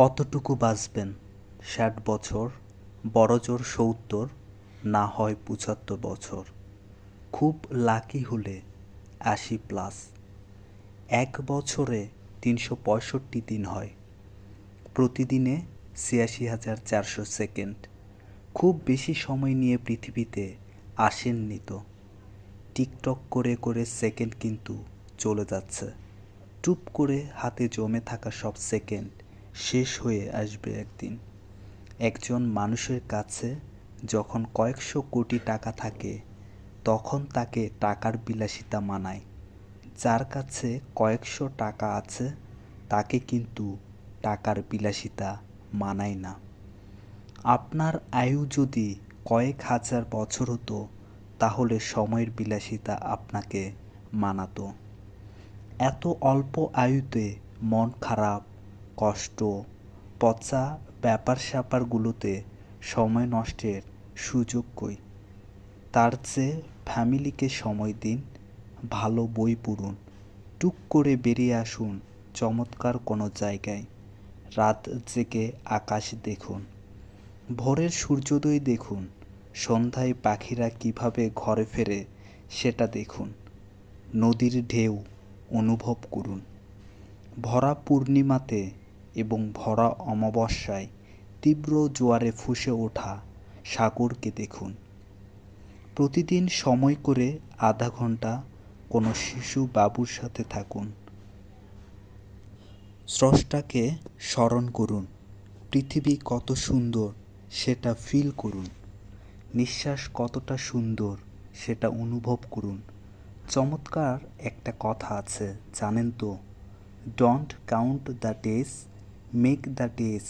কতটুকু বাঁচবেন? ষাট বছর বড়জোর সত্তর, না হয় পঁচাত্তর বছর। খুব লাকি হলে আশি প্লাস এক বছরে তিনশো পঁয়ষট্টি দিন হয়। প্রতিদিনে ছিয়াশি হাজার চারশো সেকেন্ড খুব বেশি সময় নিয়ে পৃথিবীতে আসেননি তো। টিকটক করে করে সেকেন্ড কিন্তু চলে যাচ্ছে। টুপ করে হাতে জমে থাকা সব সেকেন্ড শেষ হয়ে আসবে একদিন। একজন মানুষের কাছে যখন কয়েকশো কোটি টাকা থাকে, তখন তাকে টাকার বিলাসিতা মানায়। যার কাছে কয়েকশো টাকা আছে, তাকে কিন্তু টাকার বিলাসিতা মানায় না। আপনার আয়ু যদি কয়েক হাজার বছর হতো, তাহলে সময়ের বিলাসিতা আপনাকে মানাতো। এত অল্প আয়ুতে মন খারাপ কষ্ট, পচা ব্যাপার স্যাপারগুলোতে সময় নষ্টের সুযোগ কই? তার চেয়ে ফ্যামিলিকে সময় দিন, ভালো বই পড়ুন, টুক করে বেরিয়ে আসুন চমৎকার কোনো জায়গায়, রাত জেগে আকাশ দেখুন, ভোরের সূর্যোদয় দেখুন, সন্ধ্যায় পাখিরা কীভাবে ঘরে ফেরে সেটা দেখুন, নদীর ঢেউ অনুভব করুন, ভরা পূর্ণিমাতে এবং ভরা অমাবস্যায় তীব্র জোয়ারে ফুসে ওঠা সাগরকে দেখুন। প্রতিদিন সময় করে আধা ঘণ্টা কোনো শিশু বাবুর সাথে থাকুন। স্রষ্টাকে স্মরণ করুন। পৃথিবী কত সুন্দর সেটা ফিল করুন। নিঃশ্বাস কতটা সুন্দর সেটা অনুভব করুন। চমৎকার একটা কথা আছে, জানেন তো? Don't count the days make the days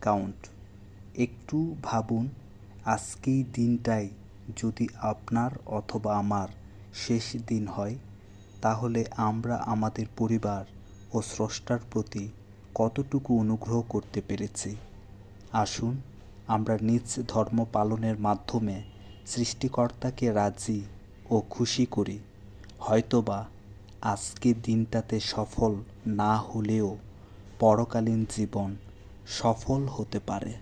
count একটু ভাবুন, আজকেই দিনটাই যদি আপনার অথবা আমার শেষ দিন হয়, তাহলে আমরা আমাদের পরিবার ও স্রষ্টার প্রতি কতটুকু অনুগ্রহ করতে পেরেছি? আসুন, আমরা নিজ ধর্ম পালনের মাধ্যমে সৃষ্টিকর্তাকে রাজি ও খুশি করি। হয়তোবা আজকে দিনটাতে সফল না হলেও পরকালীন জীবন সফল হতে পারে।